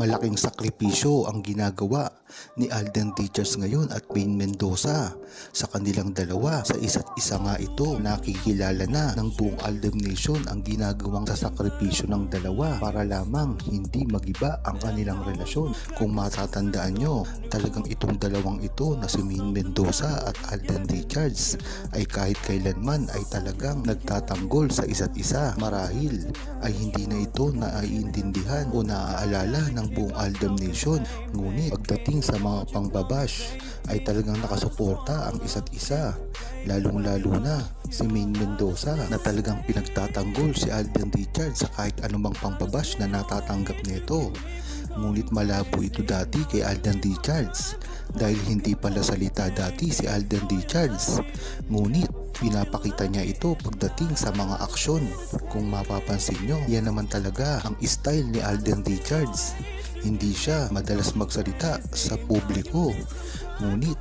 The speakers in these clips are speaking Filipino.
Malaking sakripisyo ang ginagawa ni Alden Richards ngayon at Maine Mendoza sa kanilang dalawa. Sa isa't isa nga ito, nakikilala na ng buong Alden Nation ang ginagawang sakripisyo ng dalawa para lamang hindi magiba ang kanilang relasyon. Kung matatandaan nyo, talagang itong dalawang ito na si Maine Mendoza at Alden Richards ay kahit kailanman ay talagang nagtatanggol sa isa't isa. Marahil ay hindi na ito naiintindihan o naaalala ng buong Aldam Nation. Ngunit pagdating sa mga pangbabash ay talagang nakasuporta ang isa't isa. Lalong lalo na si Maine Mendoza na talagang pinagtatanggol si Alden Richards sa kahit anumang pangbabash na natatanggap nito. Ngunit malabo ito dati kay Alden Richards dahil hindi pala salita dati si Alden Richards. Ngunit pinapakita niya ito pagdating sa mga aksyon. Kung mapapansin nyo, yan naman talaga ang style ni Alden Richards. Hindi siya madalas magsalita sa publiko. Ngunit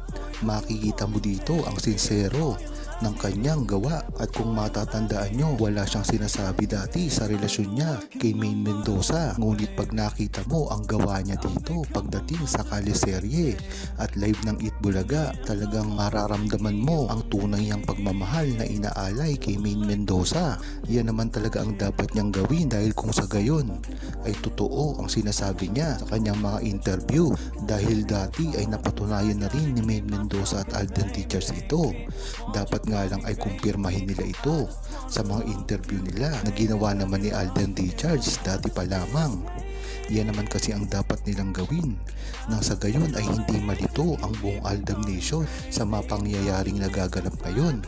makikita mo dito ang sincero ng kanyang gawa. At kung matatandaan nyo wala siyang sinasabi dati sa relasyon niya kay Maine Mendoza. Ngunit pag nakita mo ang gawa niya dito pagdating sa kaliserye at live ng Itbulaga talagang mararamdaman mo ang tunay niyang pagmamahal na inaalay kay Maine Mendoza. Yan naman talaga ang dapat niyang gawin dahil kung sa gayon ay totoo ang sinasabi niya sa kanyang mga interview. Dahil dati ay napatunayan na rin ni Maine Mendoza at Alden Richards ito. Dapat nga lang ay kumpirmahin nila ito sa mga interview nila na ginawa naman ni Alden Richards dati pa lamang. Yan naman kasi ang dapat nilang gawin nang sa gayon ay hindi malito ang buong Aldam Nation sa mga pangyayaring nagaganap ngayon.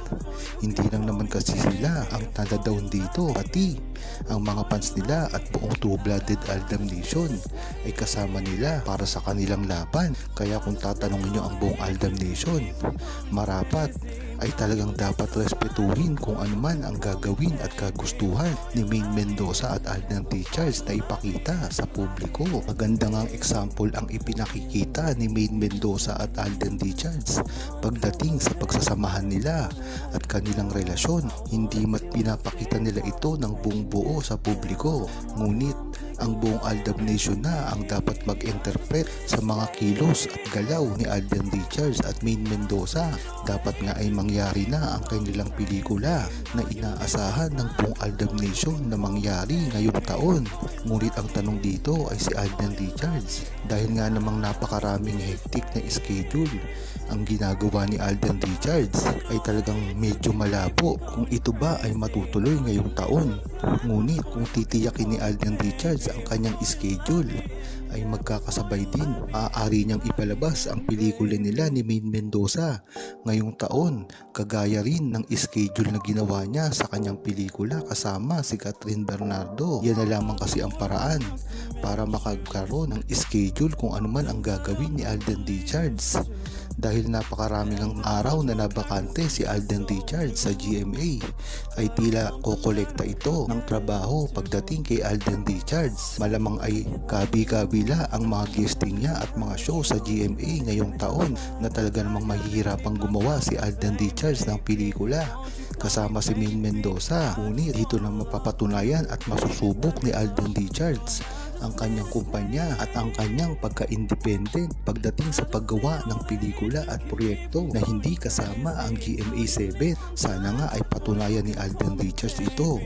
Hindi lang naman kasi sila ang nadadaon dito pati ang mga fans nila at buong true-blooded Aldam Nation ay kasama nila para sa kanilang laban. Kaya kung tatanungin nyo ang buong Aldam Nation, marapat ay talagang dapat respetuhin kung ano man ang gagawin at kagustuhan ni Maine Mendoza at Alden Richards na ipakita sa publiko. Maganda ngang example ang ipinakikita ni Maine Mendoza at Alden Richards pagdating sa pagsasamahan nila at kanilang relasyon. Hindi mat pinapakita nila ito ng buong buo sa publiko. Ngunit ang buong Aldab Nation na ang dapat mag-interpret sa mga kilos at galaw ni Alden Richards at Maine Mendoza. Dapat nga ay mangyari na ang kanilang pelikula na inaasahan ng buong Aldab Nation na mangyari ngayong taon. Ngunit ang tanong dito ay si Alden Richards dahil nga namang napakaraming hectic na schedule ang ginagawa ni Alden Richards ay talagang medyo malabo kung ito ba ay matutuloy ngayong taon. Ngunit kung titiyakin ni Alden Richards ang kanyang schedule ay magkakasabay din. Maaari niyang ipalabas ang pelikula nila ni Maine Mendoza ngayong taon kagaya rin ng schedule na ginawa niya sa kanyang pelikula kasama si Catherine Bernardo. Yan na lamang kasi ang paraan para makagkaroon ng schedule kung ano man ang gagawin ni Alden Richards dahil napakaraming ang araw na nabakante si Alden Richards sa GMA ay tila kokolekta ito ng trabaho pagdating kay Alden Richards. Malamang ay kabi-kabila ang mga guesting niya at mga show sa GMA ngayong taon na talaga namang mahihirapang gumawa si Alden Richards ng pelikula kasama si Maine Mendoza. Ngunit dito na mapapatunayan at masusubok ni Alden Richards ang kanyang kumpanya at ang kanyang pagka-independent pagdating sa paggawa ng pelikula at proyekto na hindi kasama ang GMA7. Sana nga ay patunayan ni Alden Richards ito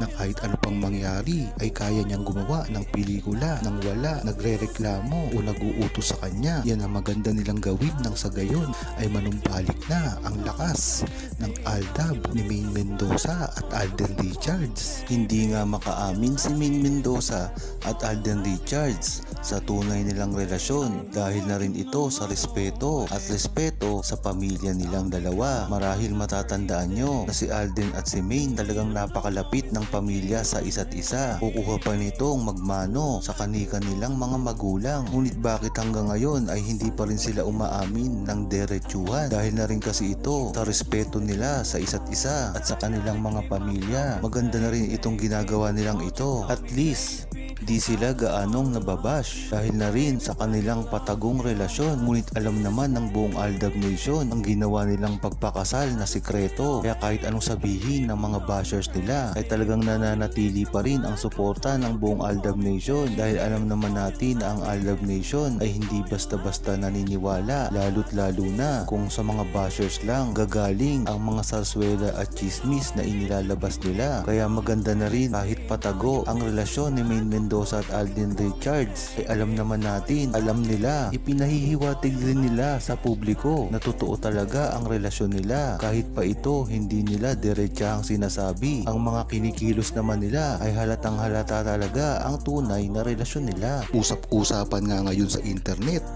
na kahit ano pang mangyari ay kaya niyang gumawa ng pelikula nang wala nagre-reklamo o nag-uutos sa kanya. Yan ang maganda nilang gawin nang sa gayon ay manumbalik na ang lakas ng Aldab ni Maine Mendoza at Alden Richards. Hindi nga makaamin si Maine Mendoza at Alden Richards sa tunay nilang relasyon dahil na rin ito sa respeto at respeto sa pamilya nilang dalawa. Marahil matatandaan nyo na si Alden at si Maine talagang napakalapit ng pamilya sa isa't isa. Kukuha pa nitong magmano sa kanika nilang mga magulang. Ngunit bakit hanggang ngayon ay hindi pa rin sila umaamin ng derechuhan dahil na rin kasi ito sa respeto nila sa isa't isa at sa kanilang mga pamilya. Maganda na rin itong ginagawa nilang ito. At least di sila gaanong nababash dahil na rin sa kanilang patagong relasyon. Ngunit alam naman ng buong Aldab Nation ang ginawa nilang pagpakasal na sikreto. Kaya kahit anong sabihin ng mga bashers nila ay talagang nananatili pa rin ang suporta ng buong Aldab Nation dahil alam naman natin na ang Aldab Nation ay hindi basta-basta naniniwala lalo't lalo na kung sa mga bashers lang gagaling ang mga sarswela at chismis na inilalabas nila. Kaya maganda na rin kahit patago ang relasyon ni Main Mendoza at Alden Richards ay alam naman natin, alam nila, ipinahihiwatig rin nila sa publiko na totoo talaga ang relasyon nila kahit pa ito hindi nila diretsahang sinasabi. Ang mga kinikilos naman nila ay halatang halata talaga ang tunay na relasyon nila. Usap-usapan nga ngayon sa internet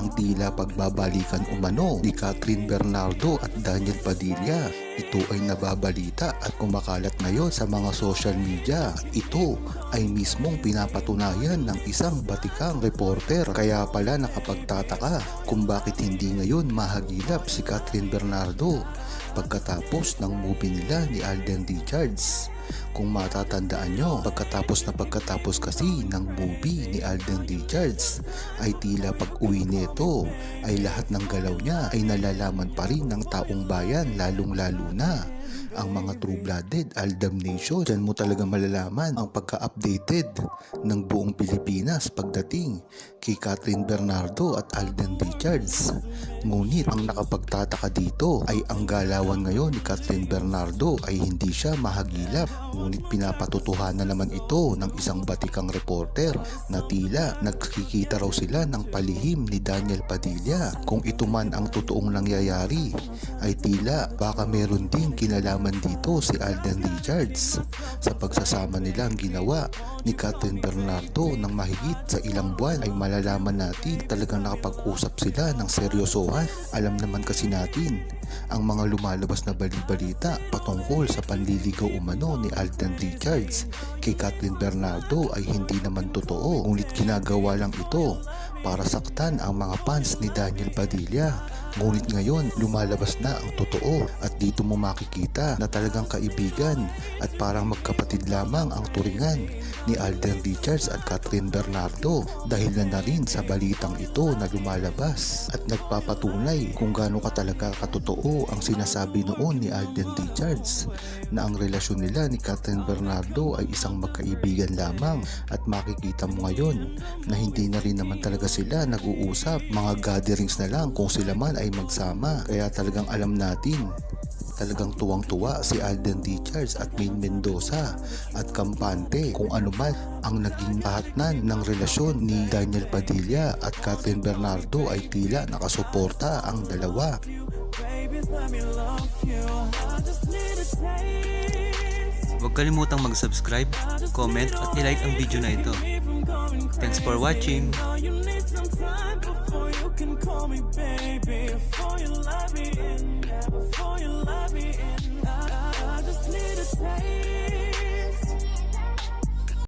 ang tila pagbabalikan umano ni Catherine Bernardo at Daniel Padilla. Ito ay nababalita at kumakalat ngayon sa mga social media. Ito ay mismong pinapatunayan ng isang batikang reporter. Kaya pala nakapagtataka kung bakit hindi ngayon mahagilap si Catherine Bernardo pagkatapos ng movie nila ni Alden Richards. Kung matatandaan nyo, pagkatapos na pagkatapos kasi ng movie ni Alden Richards ay tila pag uwi nito ay lahat ng galaw niya ay nalalaman pa rin ng taong bayan lalong lalo na ang mga true-blooded Aldam Nation. Diyan mo talaga malalaman ang pagka-updated ng buong Pilipinas pagdating kay Catherine Bernardo at Alden Richards. Ngunit ang nakapagtataka dito ay ang galawan ngayon ni Catherine Bernardo ay hindi siya mahagilap. Ngunit pinapatotohanan naman ito ng isang batikang reporter na tila nagkikita raw sila ng palihim ni Daniel Padilla. Kung ito man ang totoong nangyayari ay tila baka meron ding kinalaman dito si Alden Richards sa pagsasama nila ang ginawa ni Catherine Bernardo ng mahigit sa ilang buwan ay malalaman natin talagang nakapag-usap sila ng seryosohan. Alam naman kasi natin ang mga lumalabas na balibalita patungkol sa panliligaw umano ni Alden Richards kay Catherine Bernardo ay hindi naman totoo ngunit ginagawa lang ito para saktan ang mga fans ni Daniel Padilla. Ngunit ngayon lumalabas na ang totoo at dito mo makikita na talagang kaibigan at parang magkapatid lamang ang turingan ni Alden Richards at Catherine Bernardo dahil na na rin sa balitang ito na lumalabas at nagpapatunay kung gaano ka talaga katotoo ang sinasabi noon ni Alden Richards na ang relasyon nila ni Catherine Bernardo ay isang magkaibigan lamang at makikita mo ngayon na hindi na rin naman talaga sila nag-uusap. Mga gatherings na lang kung sila man ay magsama. Kaya talagang alam natin talagang tuwang-tuwa si Alden Richards at Main Mendoza at Kampante kung ano man ang naging kahatnan ng relasyon ni Daniel Padilla at Catherine Bernardo ay tila nakasuporta ang dalawa. Huwag kalimutang mag-subscribe, comment at i-like ang video na ito. Thanks for watching! Time before you can call me baby. Before you let me in, yeah, before you let me in. I, I, I just need a taste.